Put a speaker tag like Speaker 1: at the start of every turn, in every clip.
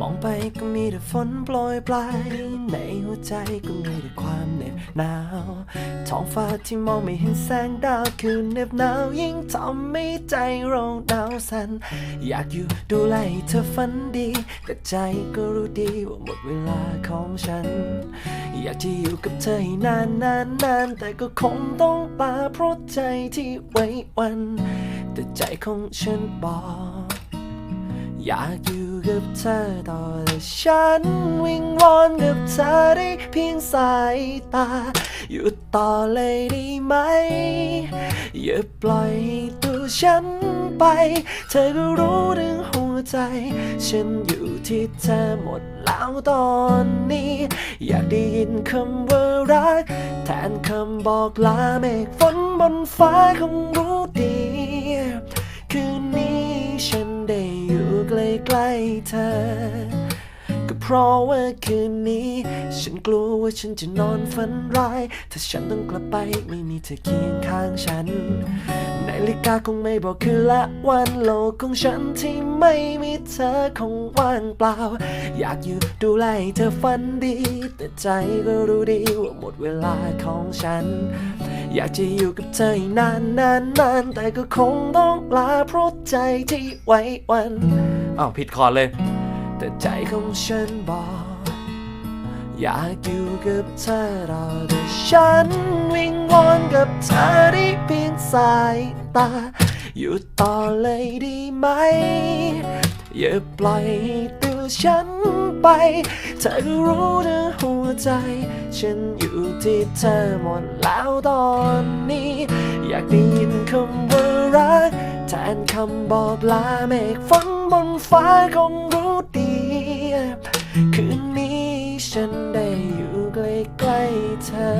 Speaker 1: มองไปก็มีแต่ฝนโปรยปลาย ในหัวใจก็มีแต่ความเหน็บหนาว ท้องฟ้าที่มองไม่เห็นแสงดาวคือเหน็บหนาวยิ่งทำให้ใจเราหนาวสั่นอยากอยู่ดูแลเธอฝันดี แต่ใจก็รู้ดีว่าหมดเวลาของฉัน อยากจะอยู่กับเธอให้นานนานนานแต่ก็คงต้องลาเพราะใจที่ไว้วัน แต่ใจของฉันบอก อยากอยู่กับเธอต่อแต่ฉันวิงวอนกับเธอได้เพียงสายตา หยุดต่อเลยได้ไหม อย่าปล่อยให้ตัวฉันไป เธอก็รู้ถึงหัวใจ ฉันอยู่ที่เธอหมดแล้วตอนนี้ อยากได้ยินคำว่ารัก แทนคำบอกลาเมฆฝนบนฟ้าคงรู้ดี คืนนี้ฉัน ใกล้เธอ ก็เพราะว่าคืนนี้ ฉันกลัวว่าฉันจะนอนฝันร้าย ถ้าฉันต้องกลับไปไม่มีเธอเคียงข้างฉันนาฬิกาคงไม่บอกคืนละวันโลกของฉันที่ไม่มีเธอคงว่างเปล่า อยากอยู่ดูแลเธอฝันดี แต่ใจก็รู้ดีว่าหมดเวลาของฉัน อยากจะอยู่กับเธอให้นานนานนานแต่ก็คงต้องลาเพราะใจที่ไว้วัน อ้าวผิดคอร์ดเลย แต่ใจของฉันบอก อยากอยู่กับเธอรอแต่ฉันวิงวอนกับเธอได้เพียงสายตา อยู่ต่อเลยด้ไหม อย่าปล่อยตัวฉันไป เธอรู้นะหัวใจ ฉันอยู่ที่เธอหมดแล้วตอนนี้ อยากได้ยินคำว่ารัก แทนคำบอกลาเมฆฝนบนฟ้าคงรู้ดี คืนนี้ฉันได้อยู่ใกล้ๆเธอ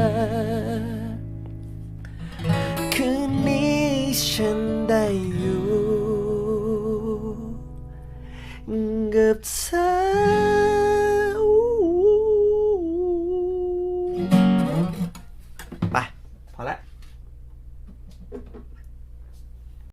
Speaker 1: คืนนี้ฉันได้อยู่กับเธอ